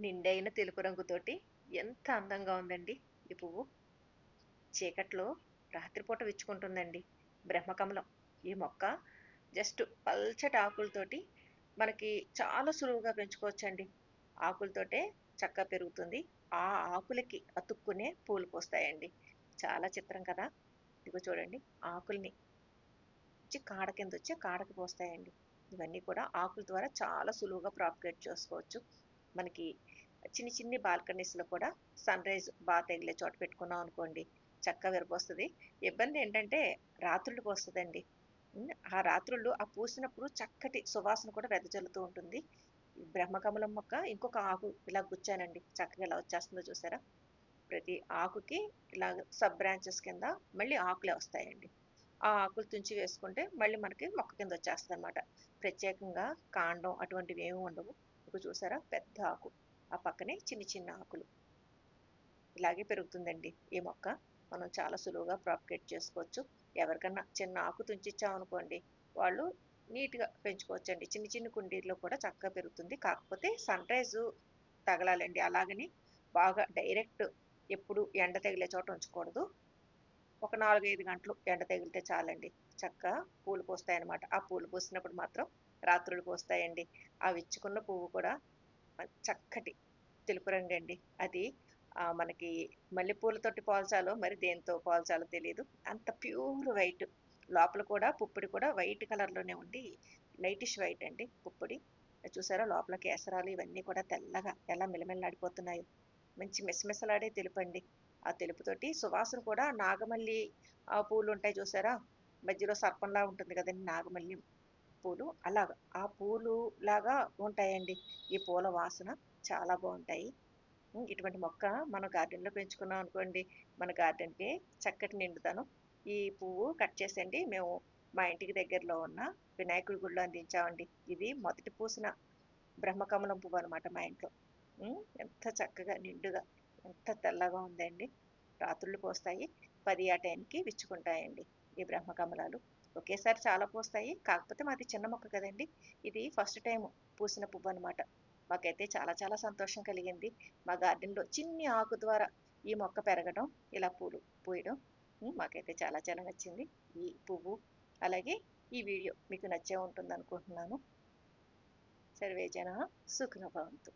నిండైన తెలుపు రంగుతోటి ఎంత అందంగా ఉందండి ఈ పువ్వు. చీకట్లో రాత్రిపూట విచ్చుకుంటుందండి బ్రహ్మకమలం. ఈ మొక్క జస్ట్ పల్చటి ఆకులతోటి మనకి చాలా సులువుగా పెంచుకోవచ్చండి. ఆకులతోటే చక్కగా పెరుగుతుంది. ఆ ఆకులకి అతుక్కునే పూలు పూస్తాయండి. చాలా చిత్రం కదా. ఇదిగో చూడండి ఆకుల్ని. వచ్చి కాడ కింద వచ్చి కాడకి పోస్తాయండి. ఇవన్నీ కూడా ఆకుల ద్వారా చాలా సులువుగా ప్రాపగేట్ చేసుకోవచ్చు. మనకి చిన్ని చిన్ని బాల్కనీస్లో కూడా సన్ రైజ్ బాగా తగిలే చోట పెట్టుకున్నాం అనుకోండి చక్కగా విరపోస్తుంది ఇబ్బంది ఏంటంటే రాత్రులు పోస్తుందండి. ఆ రాత్రుళ్ళు ఆ పూసినప్పుడు చక్కటి సువాసన కూడా వెదజల్లుతూ ఉంటుంది. బ్రహ్మకమలం మొక్క ఇంకొక ఆకు ఇలా గుచ్చానండి చక్కగా ఇలా వచ్చేస్తుందో చూసారా? ప్రతి ఆకుకి ఇలా సబ్ బ్రాంచెస్ కింద మళ్ళీ ఆకులే వస్తాయండి. ఆ ఆకులు తుంచి వేసుకుంటే మళ్ళీ మనకి మొక్క కింద వచ్చేస్తుంది అనమాట ప్రత్యేకంగా కాండం అటువంటివి ఏమి ఉండవు. ఇప్పుడు చూసారా? పెద్ద ఆకు. ఆ పక్కనే చిన్న చిన్న ఆకులు. ఇలాగే పెరుగుతుందండి ఈ మొక్క. మనం చాలా సులువుగా ప్రాపగేట్ చేసుకోవచ్చు. ఎవరికన్నా చిన్న ఆకు తుంచిచ్చామనుకోండి వాళ్ళు నీట్గా పెంచుకోవచ్చండి. చిన్న చిన్న కుండీల్లో కూడా చక్కగా పెరుగుతుంది. కాకపోతే సన్ రైజు తగలాలండి. అలాగని బాగా డైరెక్ట్ ఎప్పుడు ఎండ తగిలే చోట ఉంచకూడదు. ఒక నాలుగైదు గంటలు ఎండ తగిలితే చాలండి. చక్కగా పూలు పోస్తాయన్నమాట. ఆ పూలు పోసినప్పుడు మాత్రం రాత్రులు పోస్తాయండి ఆ విచ్చుకున్న పువ్వు కూడా చక్కటి తెలుపు రంగు అండి. అది మనకి మల్లెపూలతోటి పోల్చాలో మరి దేంతో పోల్చాలో తెలియదు అంత ప్యూర్ వైట్. లోపల కూడా పుప్పొడి కూడా వైట్ కలర్లోనే ఉండి లైటిష్ వైట్ అండి పుప్పొడి. చూసారా లోపల కేసరాలు ఇవన్నీ కూడా తెల్లగా ఎలా మిలమిల్లాడిపోతున్నాయో మంచి మెసమెసలాడే తెలుపు అండి ఆ తెలుపుతోటి సువాసన కూడా నాగమల్లి ఆ పూలు ఉంటాయి చూసారా? మధ్యలో సర్పంలా ఉంటుంది కదండి నాగమల్లి. పూలు అలాగా ఆ పూలు లాగా ఉంటాయండి. ఈ పూల వాసన చాలా బాగుంటాయి. ఇటువంటి మొక్క మన గార్డెన్లో పెంచుకున్నాం అనుకోండి మన గార్డెన్కి చక్కటి నిండుతాను ఈ పువ్వు కట్ చేసండి మేము మా ఇంటికి దగ్గరలో ఉన్న వినాయకుడి గుడిలో అందించామండి. ఇది మొదటి పూసిన బ్రహ్మకమలం పువ్వు అనమాట మా ఇంట్లో. ఎంత చక్కగా నిండుగా ఎంత తెల్లగా ఉందండి. రాత్రులు పోస్తాయి పది ఆ టైంకి విచ్చుకుంటాయండి ఈ బ్రహ్మకమలాలు. ఒకేసారి చాలా పూస్తాయి. కాకపోతే మాది చిన్న మొక్క కదండి. ఇది ఫస్ట్ టైం పూసిన పువ్వు అనమాట మాకైతే చాలా చాలా సంతోషం కలిగింది. మా గార్డెన్లో చిన్ని ఆకు ద్వారా ఈ మొక్క పెరగడం ఇలా పూలు పూయడం మాకైతే చాలా చాలా నచ్చింది. ఈ పువ్వు అలాగే ఈ వీడియో మీకు నచ్చే ఉంటుంది అనుకుంటున్నాను సర్వేజన సుఖనభవంతు